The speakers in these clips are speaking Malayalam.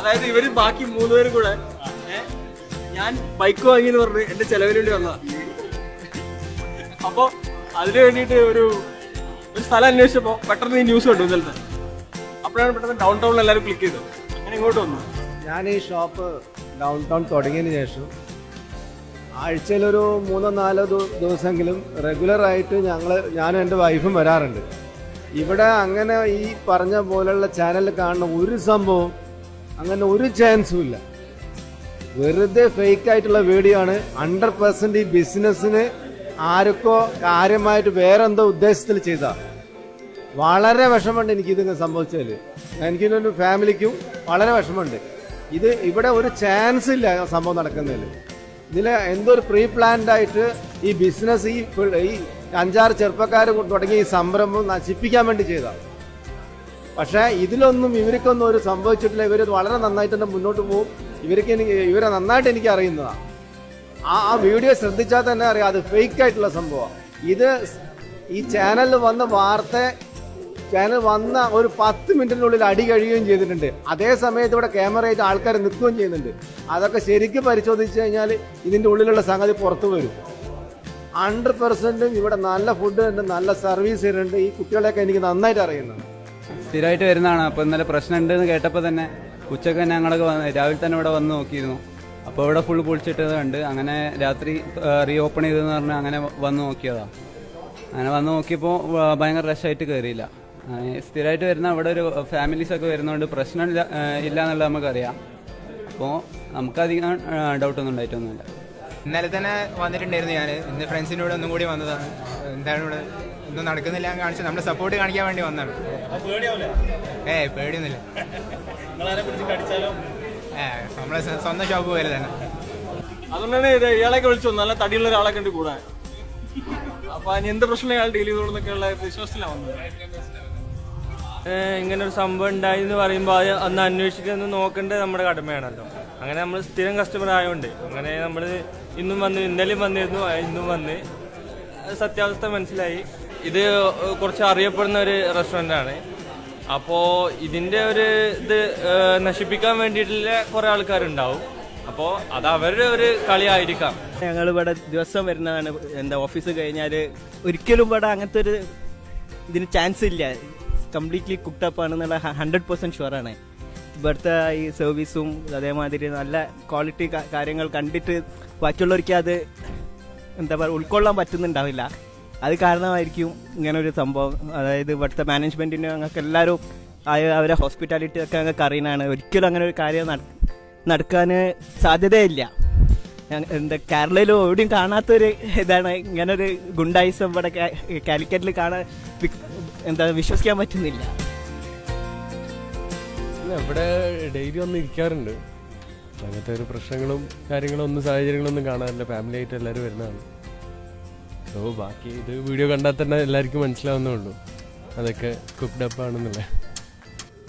അതായത് ഇവർ ബാക്കി മൂന്നുപേരും കൂടെ ഞാൻ ബൈക്ക് വാങ്ങിയെന്ന് പറഞ്ഞ് എന്റെ ചെലവിന് വേണ്ടി വന്നതാ. അപ്പൊ അതിന് വേണ്ടിയിട്ട് ഒരു ഒരു സ്ഥലം അന്വേഷിച്ചപ്പോ പെട്ടെന്ന് ഈ ന്യൂസ് കണ്ടു ഇന്നലത്തെ. അപ്പോഴാണ് പെട്ടെന്ന് ഡൗൺ ടൗണിൽ എല്ലാവരും ക്ലിക്ക് ചെയ്തു അങ്ങനെ ഇങ്ങോട്ട് വന്നു. ഞാൻ ഈ ഷോപ്പ് ഡൗൺ ടൗൺ തുടങ്ങിയതിന് ശേഷം ആഴ്ചയിലൊരു മൂന്നോ നാലോ ദിവസമെങ്കിലും റെഗുലറായിട്ട് ഞങ്ങൾ ഞാനും എന്റെ വൈഫും വരാറുണ്ട്. ഇവിടെ അങ്ങനെ ഈ പറഞ്ഞ പോലുള്ള ചാനലിൽ കാണുന്ന ഒരു സംഭവം അങ്ങനെ ഒരു ചാൻസും ഇല്ല. വെറുതെ ഫേക്ക് ആയിട്ടുള്ള വീഡിയോ ആണ്. ഹൺഡ്രഡ് പെർസെന്റ് ഈ ബിസിനസ്സിന് ആരൊക്കെ കാര്യമായിട്ട് വേറെന്തോ ഉദ്ദേശത്തിൽ ചെയ്ത. വളരെ വിഷമമുണ്ട് എനിക്ക് എനിക്കിത് സംഭവിച്ചതിൽ ഒരു ഫാമിലിക്കും വളരെ വിഷമമുണ്ട്. ഇത് ഇവിടെ ഒരു ചാൻസ് ഇല്ല സംഭവം നടക്കുന്നതിൽ ഇതിൽ എന്തോ ഒരു പ്രീ പ്ലാൻഡ് ആയിട്ട് ഈ ബിസിനസ് ഈ ഈ അഞ്ചാറ് ചെറുപ്പക്കാർ തുടങ്ങിയ ഈ സംരംഭം നശിപ്പിക്കാൻ വേണ്ടി ചെയ്തതാണ് പക്ഷേ ഇതിലൊന്നും ഇവർക്കൊന്നും ഒരു സംഭവിച്ചിട്ടില്ല. ഇവർ വളരെ നന്നായിട്ട് തന്നെ മുന്നോട്ട് പോകും ഇവർക്ക് എനിക്ക് ഇവരെ നന്നായിട്ട് എനിക്ക് അറിയുന്നതാണ് ആ ആ വീഡിയോ ശ്രദ്ധിച്ചാൽ തന്നെ അറിയാം അത് ഫേക്ക് ആയിട്ടുള്ള സംഭവമാണ് ഇത് ഈ ചാനലിൽ വന്ന വാർത്ത ചാനൽ വന്ന ഒരു പത്ത് മിനിറ്റിനുള്ളിൽ അടി കഴിയുകയും ചെയ്തിട്ടുണ്ട്. അതേ സമയത്ത് ഇവിടെ ക്യാമറയായിട്ട് ആൾക്കാർ നിൽക്കുകയും ചെയ്യുന്നുണ്ട്. അതൊക്കെ ശരിക്കും പരിശോധിച്ച് കഴിഞ്ഞാൽ ഇതിന്റെ ഉള്ളിലുള്ള സംഗതി പുറത്തു വരും. ഹൺഡ്രഡ് പെർസെന്റും ഇവിടെ നല്ല ഫുഡ് ഉണ്ട് നല്ല സർവീസ് ഉണ്ട്. ഈ കുട്ടികളെയൊക്കെ എനിക്ക് നന്നായിട്ട് അറിയുന്നതാണ് സ്ഥിരമായിട്ട് വരുന്നതാണ്. അപ്പോൾ ഇന്നലെ പ്രശ്നം ഉണ്ടെന്ന് കേട്ടപ്പോൾ തന്നെ ഉച്ചയ്ക്ക് തന്നെ ഞങ്ങളൊക്കെ വന്ന് രാവിലെ തന്നെ ഇവിടെ വന്ന് നോക്കിയിരുന്നു. അപ്പോൾ ഇവിടെ ഫുൾ പൊളിച്ചിട്ടത് കണ്ട് അങ്ങനെ രാത്രി റീ ഓപ്പൺ ചെയ്തെന്ന് പറഞ്ഞ് അങ്ങനെ വന്ന് നോക്കിയതാ. അങ്ങനെ വന്ന് നോക്കിയപ്പോൾ ഭയങ്കര റഷായിട്ട് കയറിയില്ല സ്ഥിരമായിട്ട് വരുന്ന അവിടെ ഒരു ഫാമിലീസ് ഒക്കെ വരുന്നതുകൊണ്ട് പ്രശ്നം ഇല്ല എന്നുള്ളത് നമുക്കറിയാം. അപ്പോൾ നമുക്കധികം ഡൗട്ടൊന്നും ഉണ്ടായിട്ടൊന്നുമില്ല. ഇന്നലെ തന്നെ വന്നിട്ടുണ്ടായിരുന്നു ഞാൻ ഇന്ന് ഫ്രണ്ട്സിന്റെ കൂടെ ഒന്നും കൂടി വന്നതാണ്. എന്താണ് ഇവിടെ ഒന്നും നടക്കുന്നില്ല എന്ന് കാണിച്ച് നമ്മളെ സപ്പോർട്ട് കാണിക്കാൻ വേണ്ടി വന്നാണ് ഏ പേടിയൊന്നുമില്ല. ഏ നമ്മളെ സ്വന്തം ഷോപ്പ് പോലെ തന്നെ. അതുകൊണ്ടാണ് ഇത് ഇയാളെയൊക്കെ വിളിച്ചു നല്ല തടിയുള്ള ഒരാളെ കണ്ട് കൂടാൻ അപ്പൊ അതിന് എന്ത് പ്രശ്നം ഇയാൾ ഡീൽ ചെയ്തോളെന്നൊക്കെയുള്ള വിശ്വാസത്തിലാണ് വന്നത്. ഇങ്ങനെ ഒരു സംഭവം ഉണ്ടായി എന്ന് പറയുമ്പോൾ അത് അന്ന് അന്വേഷിക്കുന്നത് നോക്കേണ്ടത് നമ്മുടെ കടമയാണല്ലോ. അങ്ങനെ നമ്മൾ സ്ഥിരം കസ്റ്റമർ ആയതുകൊണ്ട് അങ്ങനെ നമ്മൾ ഇന്നും വന്ന് ഇന്നലെയും വന്നിരുന്നു ഇന്നും വന്ന്. സത്യാവസ്ഥ മനസ്സിലായി. ഇത് കുറച്ച് അറിയപ്പെടുന്ന ഒരു റെസ്റ്റോറന്റ് ആണ് അപ്പോൾ ഇതിന്റെ ഒരു ഇത് നശിപ്പിക്കാൻ വേണ്ടിയിട്ടുള്ള കുറേ ആൾക്കാരുണ്ടാവും. അപ്പോൾ അത് അവരുടെ ഒരു കളിയായിരിക്കാം. ഞങ്ങൾ ഇവിടെ ദിവസം വരുന്നതാണ് എന്താ ഓഫീസ് കഴിഞ്ഞാൽ ഒരിക്കലും ഇവിടെ അങ്ങനത്തെ ഒരു ഇതിന് ചാൻസ് ഇല്ല. കംപ്ലീറ്റ്ലി കുക്ക്ഡപ്പ് ആണെന്നുള്ള ഹൺഡ്രഡ് പെർസെന്റ് ഷുവറാണ് ഇവിടുത്തെ ഈ സർവീസും അതേമാതിരി നല്ല ക്വാളിറ്റി കാര്യങ്ങൾ കണ്ടിട്ട് ബാക്കിയുള്ളവർക്ക് അത് എന്താ പറയുക ഉൾക്കൊള്ളാൻ പറ്റുന്നുണ്ടാവില്ല. അത് കാരണമായിരിക്കും ഇങ്ങനെ ഒരു സംഭവം. അതായത് ഇവിടുത്തെ മാനേജ്മെന്റിന് ഞങ്ങൾക്ക് എല്ലാവരും അവരെ ഹോസ്പിറ്റാലിറ്റി ഒക്കെ ഞങ്ങൾക്ക് അറിയുന്നതാണ്. ഒരിക്കലും അങ്ങനെ ഒരു കാര്യം നട- നടക്കാൻ സാധ്യതയില്ല. എന്താ കേരളയിൽ എവിടെയും കാണാത്തൊരു ഇതാണ്. ഇങ്ങനൊരു ഗുണ്ടായിസം ഇവിടെ കാലിക്കറ്റിൽ കാണാൻ എന്താ വിശ്വസിക്കാൻ പറ്റുന്നില്ല. ഇവിടെ ഡെയിലി വന്ന് ഇരിക്കാറുണ്ട്. അങ്ങനത്തെ ഒരു പ്രശ്നങ്ങളും കാര്യങ്ങളും ഒന്നും സാഹചര്യങ്ങളൊന്നും കാണാറില്ല. ഫാമിലി ആയിട്ട് എല്ലാവരും വരുന്നതാണ്. ഓ ബാക്കി ഇത് വീഡിയോ കണ്ടാൽ തന്നെ എല്ലാവർക്കും മനസ്സിലാവുന്നേ ഉള്ളൂ. അതൊക്കെ കുക്ക്ഡ് അപ്പ് ആണെന്നുള്ളത്.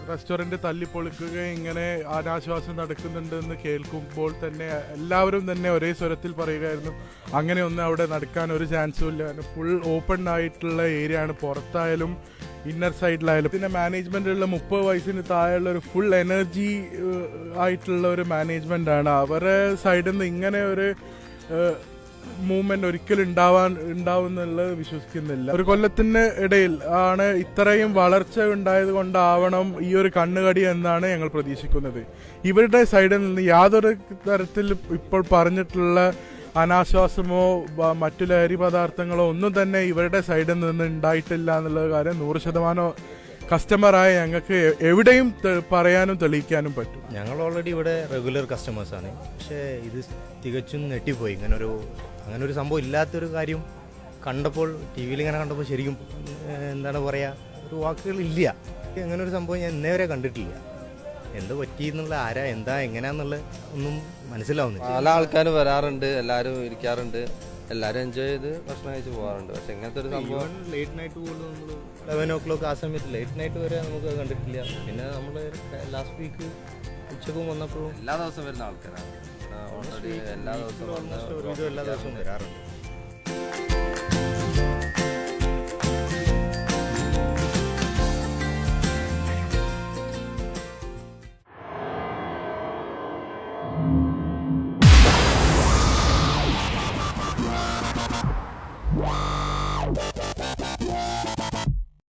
റെസ്റ്റോറന്റ് തല്ലിപ്പൊളിക്കുക ഇങ്ങനെ അനാശ്വാസം നടക്കുന്നുണ്ട് എന്ന് കേൾക്കുമ്പോൾ തന്നെ എല്ലാവരും തന്നെ ഒരേ സ്വരത്തിൽ പറയുകയായിരുന്നു അങ്ങനെ ഒന്നും അവിടെ നടക്കാൻ ഒരു ചാൻസും ഇല്ല. ഫുൾ ഓപ്പൺ ആയിട്ടുള്ള ഏരിയ ആണ്. പുറത്തായാലും ഇന്നർ സൈഡിലായാലും പിന്നെ മാനേജ്മെന്റുള്ള മുപ്പത് വയസ്സിന് താഴെയുള്ള ഒരു ഫുൾ എനർജി ആയിട്ടുള്ള ഒരു മാനേജ്മെന്റ് ആണ്. അവരുടെ സൈഡിൽ നിന്ന് ഇങ്ങനെ ഒരു മൂവ്മെന്റ് ഒരിക്കലും ഉണ്ടാവാൻ ഉണ്ടാവുന്നുള്ളത് വിശ്വസിക്കുന്നില്ല. ഒരു കൊല്ലത്തിന് ഇടയിൽ ആണ് ഇത്രയും വളർച്ച ഉണ്ടായത് കൊണ്ടാവണം ഈ ഒരു കണ്ണുകടി എന്നാണ് ഞങ്ങൾ പ്രതീക്ഷിക്കുന്നത്. ഇവരുടെ സൈഡിൽ നിന്ന് യാതൊരു തരത്തിൽ ഇപ്പോൾ പറഞ്ഞിട്ടുള്ള അനാശ്വാസമോ മറ്റു ലഹരി പദാർത്ഥങ്ങളോ ഒന്നും തന്നെ ഇവരുടെ സൈഡിൽ നിന്ന് ഉണ്ടായിട്ടില്ല എന്നുള്ള കാര്യം നൂറ് ശതമാനം കസ്റ്റമറായ ഞങ്ങൾക്ക് എവിടെയും പറയാനും തെളിയിക്കാനും പറ്റും. ഞങ്ങൾ ഓൾറെഡി ഇവിടെ റെഗുലർ കസ്റ്റമേഴ്സാണ് പക്ഷേ ഇത് തികച്ചും ഞെട്ടിപ്പോയി. ഇങ്ങനെ ഒരു അങ്ങനെ ഒരു സംഭവം ഇല്ലാത്തൊരു കാര്യം കണ്ടപ്പോൾ ടി വിയിൽ ഇങ്ങനെ കണ്ടപ്പോൾ ശരിക്കും എന്താണ് പറയുക ഒരു വാക്കുകളില്ല അങ്ങനെ ഒരു സംഭവം ഞാൻ ഇന്നേ വരെ കണ്ടിട്ടില്ല. എന്ത് പറ്റി എന്നുള്ള ആരാ എന്താ എങ്ങനെയാന്നുള്ള ഒന്നും മനസ്സിലാവുന്നില്ല. പല ആൾക്കാരും വരാറുണ്ട് എല്ലാവരും ഇരിക്കാറുണ്ട്. എല്ലാവരും എൻജോയ് ചെയ്ത് ഭക്ഷണം കഴിച്ച് പോകാറുണ്ട്. പക്ഷെ ഇങ്ങനത്തെ ഒരു സംഭവം ലേറ്റ് നൈറ്റ് പോലും നമ്മൾ ലെവൻ ഓ ക്ലോക്ക് ആ സമയത്ത് ലേറ്റ് നൈറ്റ് വരെ നമുക്ക് കണ്ടിട്ടില്ല. പിന്നെ നമ്മൾ ലാസ്റ്റ് വീക്ക് ഉച്ചക്കും വന്നപ്പോഴും എല്ലാ ദിവസം വരുന്ന ആൾക്കാരാണ്. ഓൾറെഡി എല്ലാ ദിവസവും വന്ന് ഓൾമോസ്റ്റ് ഒരു എല്ലാ ദിവസവും വരാറുണ്ട്